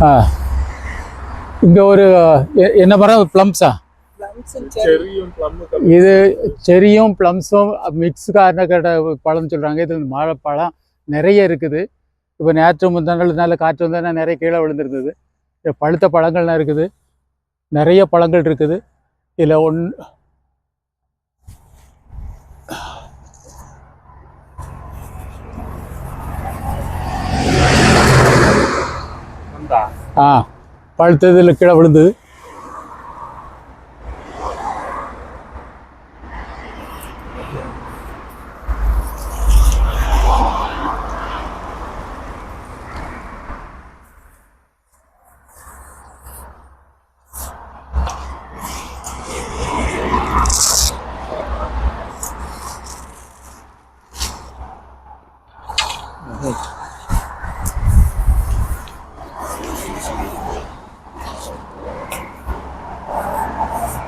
ஆ. இங்கே ஒரு என்ன மரம் ப்ளம்ஸா இது செரியும் ப்ளம்ஸும் மிக்ஸ் காரண கட்ட பழம்னு சொல்கிறாங்க இதில் மழை பழம் நிறைய இருக்குது. இப்போ நேற்று முந்தாண்டு நல்ல காற்று வந்தால் நிறைய கீழே விழுந்துருந்தது. பழுத்த பழங்கள்லாம் இருக்குது. நிறைய பழங்கள் இருக்குது. இதில் ஒன் ஆ பழுத்ததில் கீழே விழுந்து விழுந்தது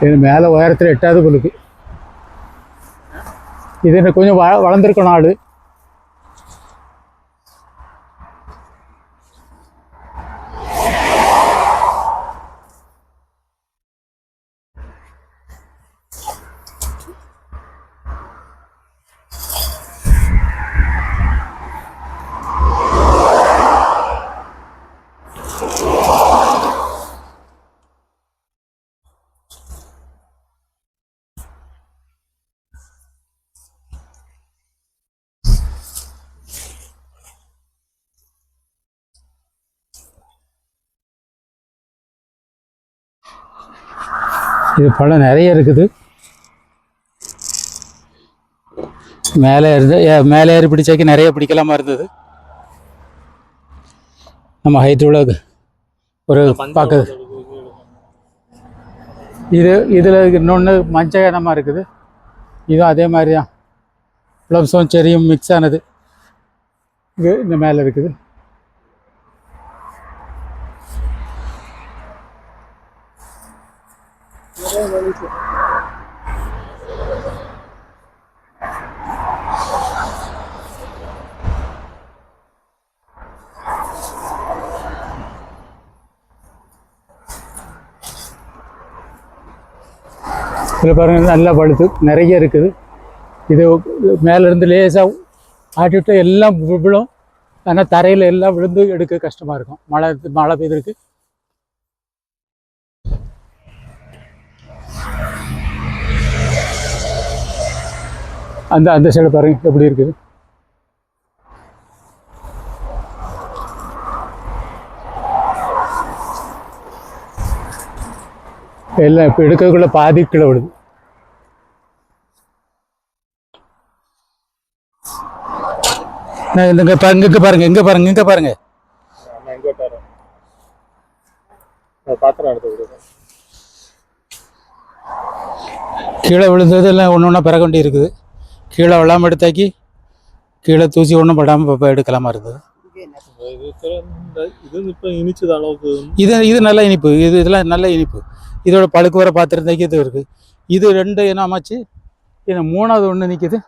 இது மேலே உயரத்தில் எட்டாவது புலுக்கு இது எனக்கு கொஞ்சம் வ வளர்ந்துருக்கணும் ஆடு இது பழம் நிறைய இருக்குது. மேலே இருந்து மேலே ஏறி பிடிச்சாக்கி நிறைய பிடிக்கலாமா இருந்தது. நம்ம ஹைட் உள்ள ஒரு பார்க்க இது இதில் இன்னொன்று மஞ்சள் இனமாக இருக்குது. இதுவும் அதே மாதிரி தான் ப்ளம்ஸும் செரியும் மிக்ஸ் ஆனது. இது இந்த மேலே இருக்குது. இதில் பாருங்கள் நல்லா பழுத்து நிறைய இருக்குது. இது மேலேருந்து லேசாக ஆட்டிவிட்டு எல்லாம் விழும். ஆனால் தரையில் எல்லாம் விழுந்து எடுக்க கஷ்டமாக இருக்கும். மழை மழை பெய்திருக்கு. அந்த அந்த சைடு பாருங்க எப்படி இருக்குது. எல்லாம் இப்போ எடுக்கிறதுக்குள்ள பாதி கீழே விடுது இங்கே பாருங்க இங்கே பாருங்க இங்கே பாருங்க இங்கே பாருங்க. கீழே விழுந்தது எல்லாம் ஒன்று ஒன்றா பிறக வேண்டி இருக்குது. கீழே விழாமல் எடுத்தாக்கி கீழே தூசி ஒன்றும் படாமல் இப்போ எடுக்கலாமா இருந்தது இது இது நல்ல இனிப்பு. இது இதெல்லாம் நல்ல இனிப்பு. இதோட பழுக்கு வர பார்த்துருந்தாக்கி இது இருக்குது இது ரெண்டு என்ன அமைச்சு என்ன மூணாவது ஒன்று நிற்கிது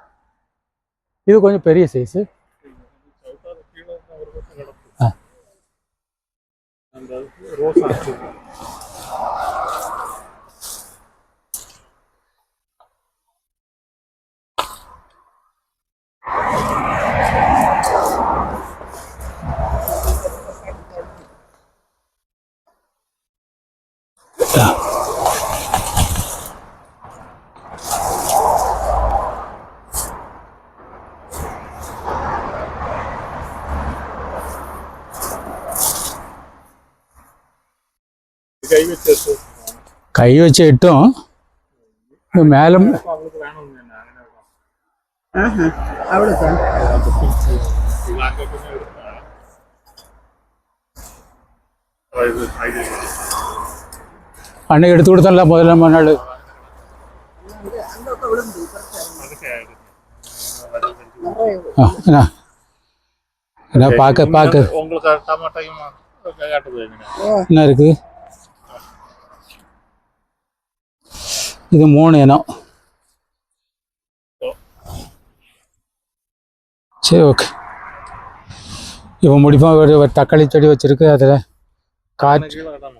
இது கொஞ்சம் பெரிய சைஸு ஆ. കൈവച്ച് ഇട്ടും മേലെ അണ്ണ എടുത്തു കൊടുത്തല്ല മുതലമ്മനാട് பாக்க பாக்க உங்களுக்கு என்ன இருக்கு இது மூணு இனம் சரி ஓகே இப்போ முடிப்பாக ஒரு ஒரு தக்காளி செடி வச்சுருக்கு அதில் காற்று கீழே இடம்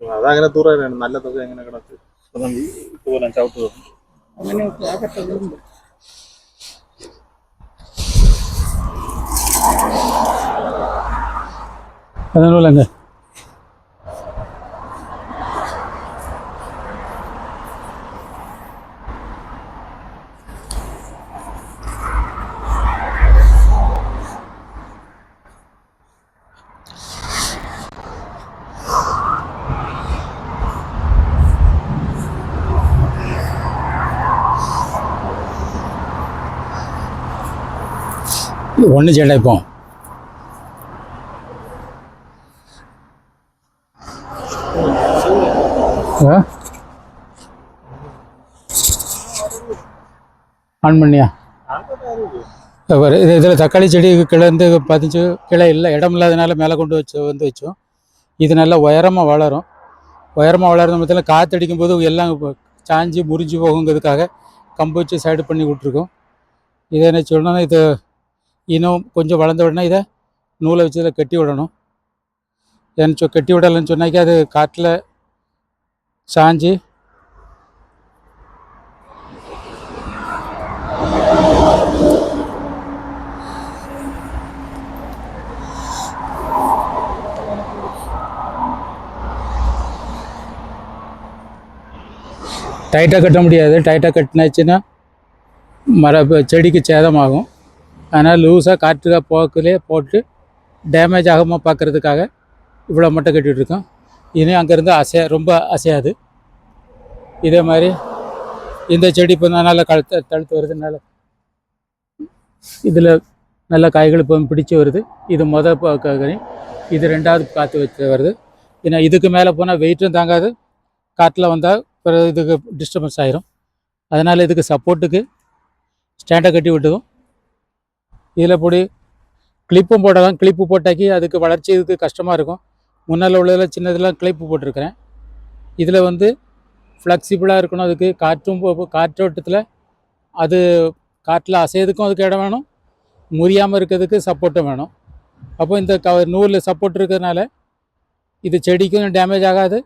അതങ്ങനെ ദൂരം നല്ല തുക എങ്ങനെ കിടക്ക് ഇതുപോലെ ചവിട്ട് അങ്ങനെയൊക്കെ ஒன்று சேட்டா இப்போ. ஆன் பண்ணியா? ஒரு இது இதில் தக்காளி செடி கிளந்து பதிஞ்சு கிளை இல்லை இடம் இல்லாதனால மேலே கொண்டு வச்சு வந்து வச்சோம். இது நல்லா உயரமாக வளரும். உயரமாக வளர்ந்த மத்தியில் காற்றடிக்கும் போது எல்லாம் சாஞ்சி சாஞ்சு முறிஞ்சு போகுங்கிறதுக்காக கம்பு வச்சு சைடு பண்ணி விட்ருக்கோம் இதை என்ன சொல்லணும்னா இது இன்னும் கொஞ்சம் வளர்ந்த உடனே இதை நூலை வச்சு இதில் கட்டி விடணும். ஏன்னு சொ கட்டி விடலைன்னு சொன்னாக்கி அது காட்டில் சாஞ்சு. டைட்டாக கட்ட முடியாது. டைட்டாக கட்டினாச்சுன்னா மர செடிக்கு சேதமாகும். அதனால் லூஸாக காற்று போக்கிலே போட்டு டேமேஜ் ஆகாமல் பார்க்கறதுக்காக இவ்வளோ மட்டும் கட்டிகிட்ருக்கோம் இனி அங்கேருந்து அசைய ரொம்ப அசையாது. இதே மாதிரி இந்த செடி இப்போ நல்லா கழுத்த தழுத்து வருது. நல்ல இதில் நல்ல காய்கள் இப்போ பிடிச்சி வருது. இது மொதல் ப- கனி. இது ரெண்டாவது காற்று வச்சு வருது. ஏன்னா இதுக்கு மேலே போனால் வெயிட்டும் தாங்காது. காற்றில் வந்தால் பிறகு இதுக்கு டிஸ்டர்பன்ஸ் ஆயிரும். அதனால் இதுக்கு சப்போர்ட்டுக்கு ஸ்டாண்டை கட்டி விட்டதும் இதில் பொடி கிளிப்பும் போடலாம். கிளிப்பு போட்டாக்கி அதுக்கு வளர்ச்சி இதுக்கு கஷ்டமாக இருக்கும். முன்னால் உள்ளதில் சின்னதெல்லாம் கிளிப்பு போட்டிருக்கிறேன். இதில் வந்து ஃப்ளெக்சிபிளாக இருக்கணும் அதுக்கு. காற்றும் போ- காற்றோட்டத்தில் அது காற்றில் அசையதுக்கும் அதுக்கு இடம் வேணும். முறியாமல் இருக்கிறதுக்கு சப்போர்ட்டும் வேணும். அப்போ இந்த க நூலில் சப்போர்ட் இருக்கிறதுனால இது செடிக்கும் டேமேஜ் ஆகாது.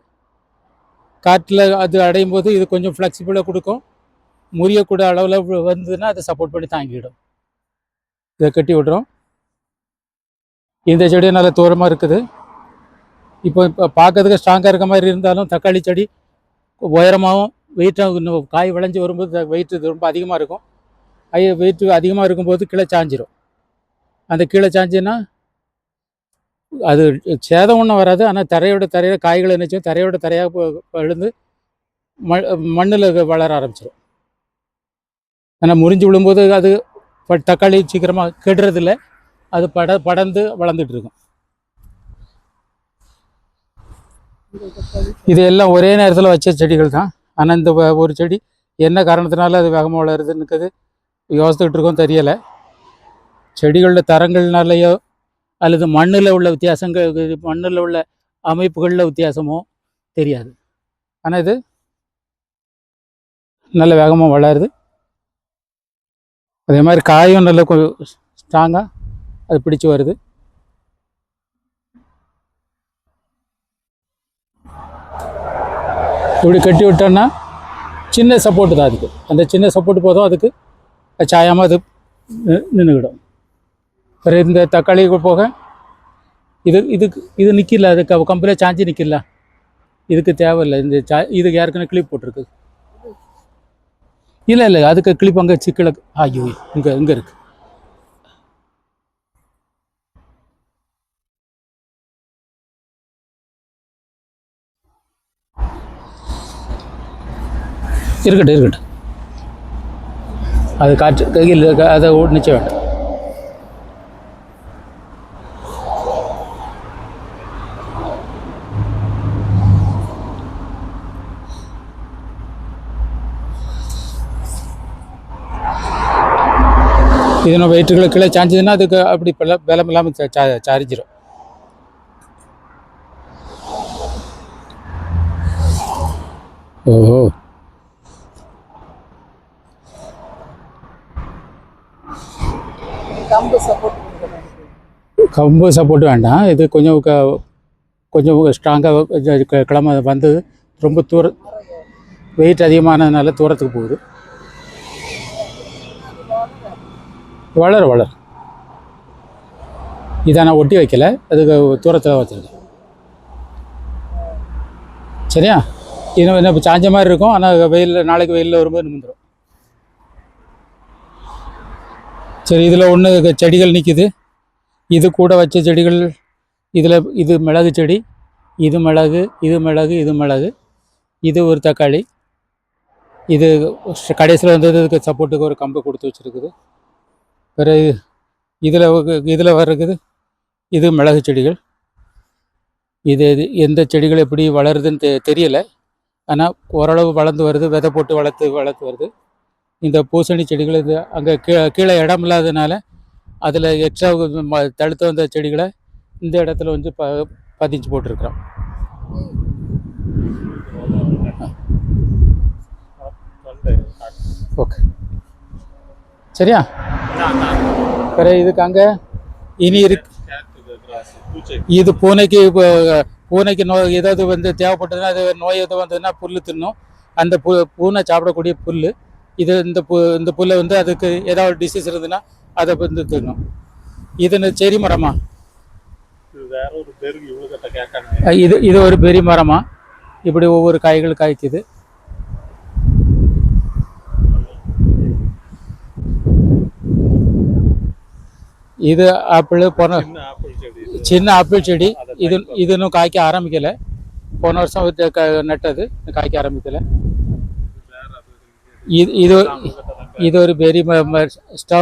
காற்றில் அது அடையும் போது இது கொஞ்சம் ஃப்ளெக்சிபிளாக கொடுக்கும். முறியக்கூட அளவில் வந்ததுன்னா அதை சப்போர்ட் பண்ணி தாங்கிடும். இதை கட்டி விடுறோம். இந்த செடியும் நல்ல தூரமாக இருக்குது. இப்போ இப்போ பார்க்கறதுக்கு ஸ்ட்ராங்காக இருக்க மாதிரி இருந்தாலும் தக்காளி செடி உயரமாகவும் வெயிட்டாக இன்னும் காய் விளைஞ்சி வரும்போது வெயிட் ரொம்ப அதிகமாக இருக்கும். ஐ வெயிட் அதிகமாக இருக்கும்போது கீழே சாஞ்சிரும். அந்த கீழே சாஞ்சுன்னா அது சேதம் ஒன்றும் வராது. ஆனால் தரையோட தரையில் காய்கள் என்னச்சும் தரையோட தரையாக விழுந்து ம மண்ணில் வளர ஆரம்பிச்சிடும் ஆனால் முறிஞ்சு விழும்போது அது பட் தக்காளி சீக்கிரமாக கெடுறதில்ல. அது பட படர்ந்து வளர்ந்துட்டு இருக்கும் இது எல்லாம் ஒரே நேரத்தில் வச்ச செடிகள் தான் ஆனால் இந்த ஒரு செடி என்ன காரணத்தினால அது வேகமாக வளருதுன்னுக்குது யோசித்துக்கிட்டு இருக்கோம் தெரியலை. செடிகளோட தரங்கள்னாலேயோ அல்லது மண்ணில் உள்ள வித்தியாசங்கள் மண்ணில் உள்ள அமைப்புகளில் வித்தியாசமோ தெரியாது. ஆனால் இது நல்ல வேகமாக வளருது. அதே மாதிரி காயும் நல்லா கொஞ்சம் ஸ்ட்ராங்காக அது பிடிச்சி வருது. இப்படி கட்டி விட்டோன்னா சின்ன சப்போர்ட் தான் அதுக்கு. அந்த சின்ன சப்போர்ட் போதும் அதுக்கு சாயாமல் அது நின்றுக்கிடும் பிறகு இந்த தக்காளி போக இது இதுக்கு இது நிற்கல அது கம்பெனியாக சாஞ்சி நிற்கல இதுக்கு தேவையில்லை. இந்த சா இதுக்கு ஏற்கனவே கிளிப் போட்டிருக்கு. இல்லை இல்லை அதுக்கு கிளிப் அங்கே சிக்கல ஐயோ இங்கே இங்கே இருக்கு. இருக்கட்டும் இருக்கட்டும். அது காற்று கையில் அதை நிச்சயம் வேண்டாம். இதன வெயிட்டுகளை கீழே சாஞ்சதுன்னா அதுக்கு அப்படி பல பலம் இல்லாமல் சா- சா சாரிச்சிடும் ஓஹோ. கம்பு சப்போர்ட் வேண்டாம். இது கொஞ்சம் கொஞ்சம் ஸ்ட்ராங்காக கிளம்ப வந்தது. ரொம்ப தூர வெயிட் அதிகமானதுனால தூரத்துக்கு போகுது. வளர வளர. இதை நான் ஒட்டி வைக்கல. அதுக்கு தூரத்தில் வச்சுருக்கேன் சரியா? இன்னும் என்ன இப்போ சாஞ்ச மாதிரி இருக்கும். ஆனால் வெயிலில் நாளைக்கு வெயிலில் வரும்போது நிமிந்துடும் சரி இதில் ஒன்று செடிகள் நிற்கிது இது கூட வச்ச செடிகள் இதில் இது மிளகு செடி இது மிளகு இது மிளகு இது மிளகு. இது ஒரு தக்காளி. இது கடைசியில் வந்ததுக்கு இதுக்கு சப்போர்ட்டுக்கு ஒரு கம்பு கொடுத்து வச்சுருக்குது. பிறகு இதில் இதில் வர்றது இது மிளகு செடிகள். இது இது எந்த செடிகள் எப்படி வளருதுன்னு தெ தெரியலை. ஆனால் ஓரளவு வளர்ந்து வருது விதை போட்டு வளர்த்து வளர்த்து வருது. இந்த பூசணி செடிகள் இது அங்கே கீழே கீழே இடம் இல்லாததுனால அதில் எக்ஸ்ட்ரா தடுத்து வந்த செடிகளை இந்த இடத்துல வந்து ப பதிஞ்சு போட்டிருக்கிறோம். ஓகே. சரியா? பிறகு இதுக்கு அங்கே இனி இருக்கு. இது பூனைக்கு பூனைக்கு நோய் ஏதாவது வந்து தேவைப்பட்டதுன்னா அது நோய் எதுவும் வந்ததுன்னா புல் தின்னும். அந்த பூ பூனை சாப்பிடக்கூடிய புல் இது இந்த பு இந்த புல்லை வந்து அதுக்கு ஏதாவது டிசீஸ் இருந்ததுன்னா அதை வந்து தின்னும். இது செரி மரமா? இது இது ஒரு பெரிய மரமா? இப்படி ஒவ்வொரு காய்கள் காய்க்குது. இது ஆப்பிள் போன சின்ன ஆப்பிள் செடி இது. இது இன்னும் காய்க்க ஆரம்பிக்கல. போன வருஷம் நட்டது. காய்க்க ஆரம்பிக்கல. இது இது இது ஒரு பெரிய ஸ்ட்ரா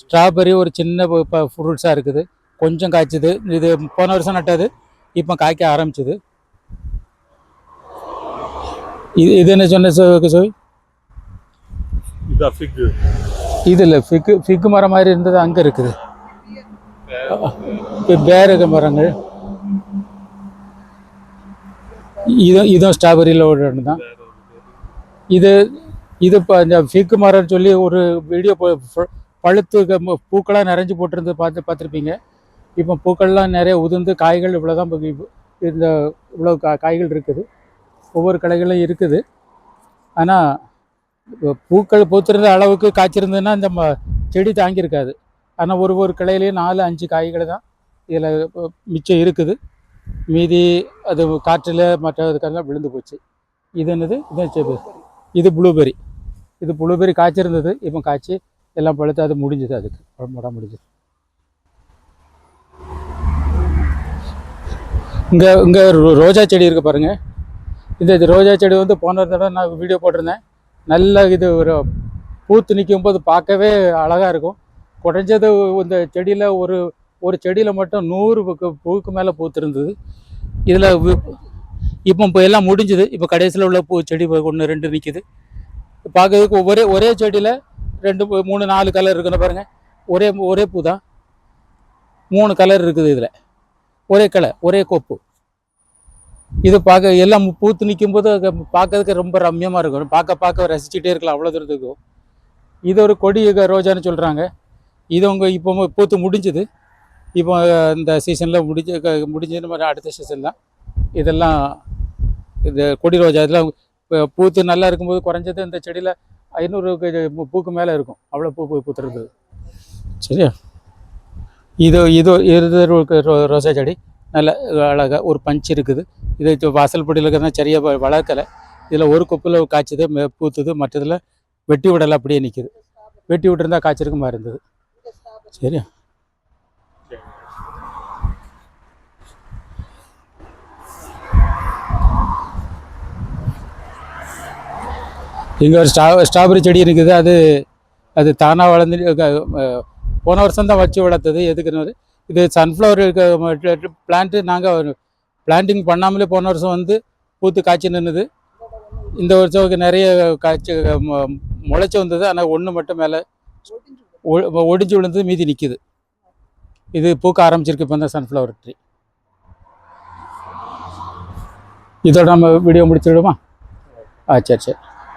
ஸ்ட்ராபெரி ஒரு சின்ன ஃப்ரூட்ஸாக இருக்குது. கொஞ்சம் காய்ச்சுது. இது போன வருஷம் நட்டது. இப்போ காய்க்க ஆரம்பிச்சுது. இது இது என்ன சொன்ன சோய் இதா இல்லை ஃபிக்கு ஃபிக்கு மரம் மாதிரி இருந்தது. அங்கே இருக்குது. பேரக மரங்கள். இது இதுவும் ஸ்ட்ராபெரியில் ஒன்று தான். இது இது இப்போ இந்த ஃபிக்கு மரம்னு சொல்லி ஒரு வீடியோ பழுத்து க- பூக்களாக நிறைஞ்சு போட்டிருந்து பார்த்து பார்த்துருப்பீங்க. இப்போ பூக்கள்லாம் நிறைய உதிர்ந்து காய்கள் இவ்வளோ தான் இந்த இவ்வளோ கா காய்கள் இருக்குது. ஒவ்வொரு கடைகளும் இருக்குது. ஆனால் பூக்கள் பூத்திருந்த அளவுக்கு காய்ச்சிருந்ததுன்னா இந்த ம செடி தாங்கியிருக்காது. ஆனால் ஒரு ஒரு கிளையிலையும் நாலு அஞ்சு காய்கள் தான் இதில் மிச்சம் இருக்குது. மீதி அது காற்றில் மற்ற இதுக்கெல்லாம் விழுந்து போச்சு. இது என்னது? இதான் செடி இது ப்ளூபெரி. இது ப்ளூபெரி காய்ச்சிருந்தது. இப்போ காய்ச்சி எல்லாம் பழுத்து அது முடிஞ்சுது அதுக்கு. உடம்புடா முடிஞ்சது. இங்கே இங்கே ரோஜா செடி இருக்கு பாருங்கள் இந்த இது ரோஜா செடி வந்து போன தடவை நான் வீடியோ போட்டிருந்தேன். நல்ல இது ஒரு பூத்து நிற்கும் போது பார்க்கவே அழகாக இருக்கும். குறைஞ்சது இந்த செடியில் ஒரு ஒரு செடியில் மட்டும் நூறு பூவுக்கு மேலே பூத்திருந்தது. இதில் இப்போ இப்போ எல்லாம் முடிஞ்சுது. இப்போ கடைசியில் உள்ள பூ செடி ஒன்று ரெண்டு நிற்கிது பார்க்கறதுக்கு ஒரே ஒரே செடியில் ரெண்டு மூணு நாலு கலர் இருக்குன்னு பாருங்கள் ஒரே ஒரே பூ தான் மூணு கலர் இருக்குது இதில். ஒரே கலர் ஒரே கொப்பு. இது பார்க்க எல்லாம் பூத்து நிற்கும் போது பார்க்கறதுக்கு ரொம்ப ரம்யமாக இருக்கும். பார்க்க பார்க்க ரசிச்சுட்டே இருக்கலாம். அவ்வளோ தூரத்துக்கும் இது ஒரு கொடி ரோஜான்னு சொல்கிறாங்க இது உங்கள் இப்போ பூத்து முடிஞ்சுது. இப்போ இந்த சீசனில் முடிஞ்சு க- முடிஞ்சு மாதிரி அடுத்த சீசன் தான். இதெல்லாம் இந்த கொடி ரோஜா இதெல்லாம் பூத்து நல்லா இருக்கும்போது குறைஞ்சது இந்த செடியில் ஐநூறு பூக்கு மேலே இருக்கும். அவ்வளோ பூ பூ சரியா? இது இது இது ரோ- ரோசா செடி. நல்ல அழகாக ஒரு பஞ்ச் இருக்குது. இது இப்போ வாசல் பொடியில் இருக்கிறதா சரியாக வ- வளர்க்கலை. இதில் ஒரு கொப்பில் காய்ச்சது மே- பூத்துது. மற்றதில் வெட்டி விடலை அப்படியே நிற்கிது வெட்டி விட்டுருந்தா காய்ச்சிருக்குமா இருந்தது சரியா இங்கே ஒரு ஸ்ட்ரா ஸ்ட்ராபெரி செடி இருக்குது அது அது தானாக வளர்ந்து போன வருஷம் தான் வச்சு வளர்த்தது எதுக்குன்னு இது சன்ஃப்ளவர் பிளான்ட்டு நாங்கள் பிளான்டிங் பண்ணாமலே போன வருஷம் வந்து பூத்து காய்ச்சி நின்றுது இந்த வருஷம் நிறைய காய்ச்சி முளைச்சி வந்தது ஆனால் ஒன்று மட்டும் மேலே ஒடிஞ்சு விழுந்து மீதி நிற்கிது இது பூக்க ஆரம்பிச்சிருக்கு இப்போ தான் சன்ஃப்ளவர் ட்ரீ இதோட நம்ம வீடியோ முடிச்சுடுமா ஆ சரி சரி.